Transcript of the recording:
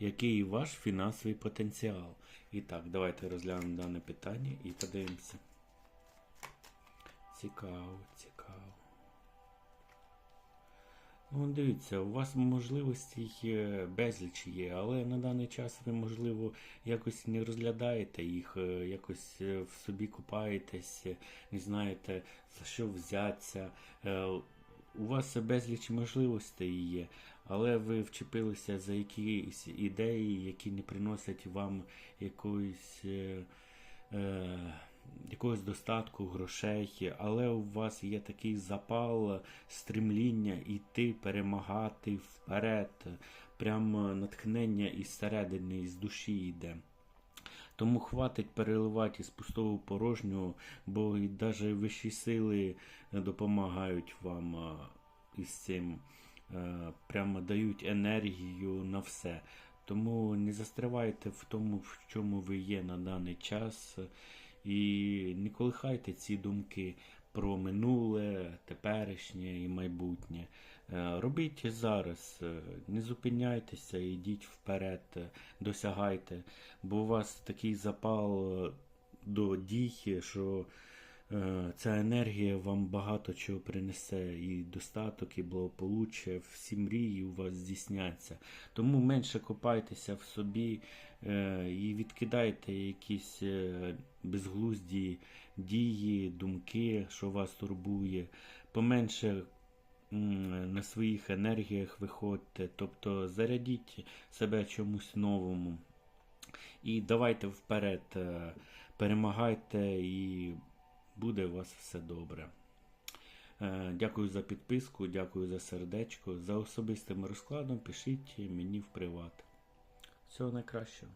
який ваш фінансовий потенціал. І так, давайте розглянемо дане питання і подивимося. Цікаво, цікаво. Ну, дивіться, у вас можливостей є, безліч є, але на даний час ви, можливо, якось не розглядаєте їх, е, якось е, в собі купаєтесь, е, не знаєте за що взятися. Е, У вас безліч можливостей є, але ви вчепилися за якісь ідеї, які не приносять вам якоїсь. е, е, якогось достатку грошей, але у вас є такий запал, стремління йти, перемагати вперед, прямо натхнення із середини, із душі йде. Тому хватить переливати із пустого в порожню, бо і навіть вищі сили допомагають вам із цим, Е, прямо дають енергію на все. Тому не застрявайте в тому, в чому ви є на даний час, і не колихайте ці думки про минуле, теперішнє і майбутнє. Е, Робіть зараз, е, не зупиняйтеся, йдіть вперед, е, досягайте, бо у вас такий запал до дій, що ця енергія вам багато чого принесе, і достаток, і благополуччя, всі мрії у вас здійсняться. Тому менше копайтеся в собі е, і відкидайте якісь е, безглузді дії, думки, що вас турбує. Поменше на своїх енергіях виходьте, тобто зарядіть себе чомусь новому. І давайте вперед, е, перемагайте, і буде у вас все добре. Е, Дякую за підписку, дякую за сердечко. За особистим розкладом пишіть мені в приват. Всього найкращого.